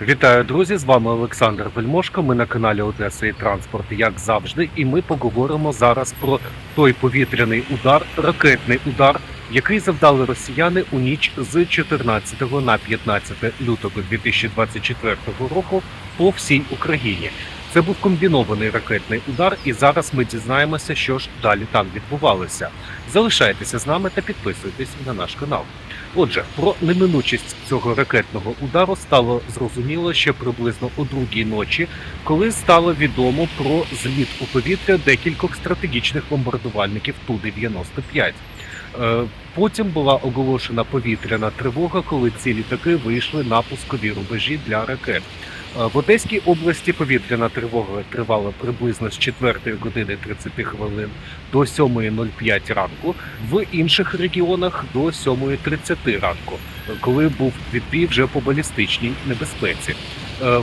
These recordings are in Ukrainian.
Вітаю, друзі! З вами Олександр Вельмошко. Ми на каналі Одеса і Транспорт, як завжди. І ми поговоримо зараз про той повітряний удар, ракетний удар, який завдали росіяни у ніч з 14 на 15 лютого 2024 року по всій Україні. Це був комбінований ракетний удар, і зараз ми дізнаємося, що ж далі там відбувалося. Залишайтеся з нами та підписуйтесь на наш канал. Отже, про неминучість цього ракетного удару стало зрозуміло ще приблизно о другій ночі, коли стало відомо про зліт у повітря декількох стратегічних бомбардувальників Ту-95. Е, Потім була оголошена повітряна тривога, коли ці літаки вийшли на пускові рубежі для ракет. Е, В Одеській області повітряна тривога тривала приблизно з 4 години 30 хвилин до 7.05 ранку. В інших регіонах до 7.30 ранку, коли був відбій вже по балістичній небезпеці. Е,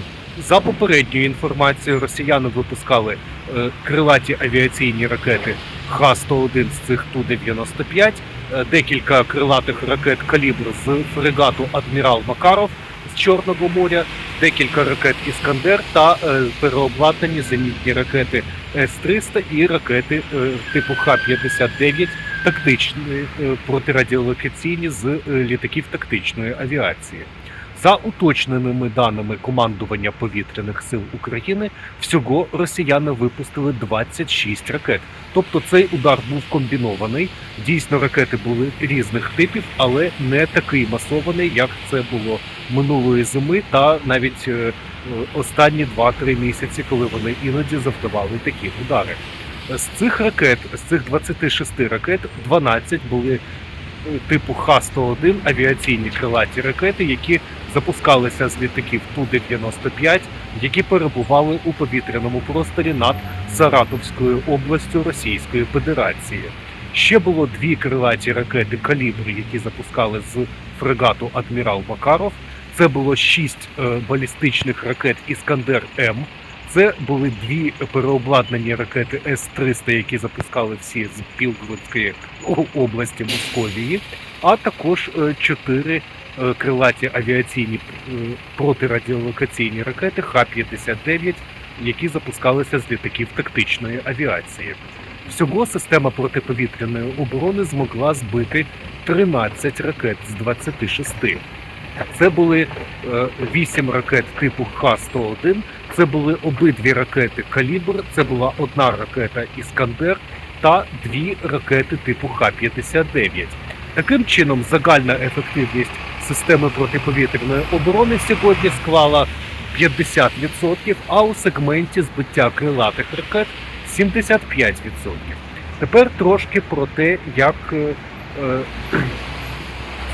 За попередньою інформацією, росіяни випускали е, крилаті авіаційні ракети Х-101 з цих Ту-95, е, декілька крилатих ракет калібр з фрегату Адмірал Макаров з Чорного моря, декілька ракет Іскандер та е, переобладнані зенітні ракети С-300 і ракети е, типу Х-59 тактичні протирадіолокаційні з літаків тактичної авіації. За уточненими даними командування повітряних сил України, всього росіяни випустили 26 ракет. Тобто цей удар був комбінований. Дійсно, ракети були різних типів, але не такий масований, як це було минулої зими, та навіть е, останні 2-3 місяці, коли вони іноді завдавали такі удари. З цих ракет, з цих 26 ракет, 12 були е, типу Х-101 авіаційні крилаті ракети, які запускалися з літаків Ту-95, які перебували у повітряному просторі над Саратовською областю Російської Федерації. Ще було дві крилаті ракети калібр, які запускали з фрегату Адмірал Макаров. Це було шість е, балістичних ракет Іскандер М. Це були дві переобладнані ракети С-300, які запускали всі з Білгородської області Московії, а також е, чотири е, крилаті авіаційні е, протирадіолокаційні ракети Х-59, які запускалися з літаків тактичної авіації. Всього система протиповітряної оборони змогла збити 13 ракет з 26. Це були е, 8 ракет типу Х-101, це були обидві ракети Калібр, це була одна ракета Іскандер та дві ракети типу Х-59. Таким чином, загальна ефективність системи протиповітряної оборони сьогодні склала 50%, а у сегменті збиття крилатих ракет 75%. Тепер трошки про те, як е, е,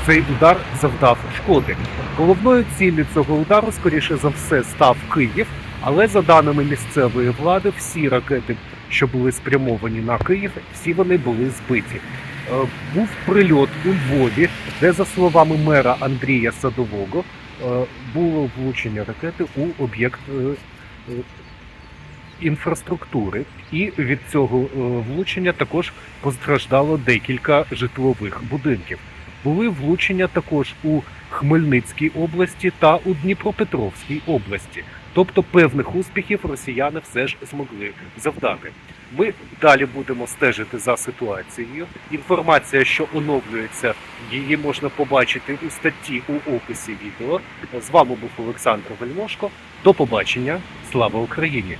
цей удар завдав шкоди. Головною ціллю цього удару, скоріше за все, став Київ, але за даними місцевої влади, всі ракети, що були спрямовані на Київ, всі вони були збиті. Е, Був прильот у Львові, де, за словами мера Андрія Садового, е, було влучення ракети у об'єкт е, інфраструктури, і від цього влучення також постраждало декілька житлових будинків. Були влучення також у Хмельницькій області та у Дніпропетровській області. Тобто певних успіхів росіяни все ж змогли завдати. Ми далі будемо стежити за ситуацією. Інформація, що оновлюється, її можна побачити у статті у описі відео. З вами був Олександр Вельмошко. До побачення. Слава Україні!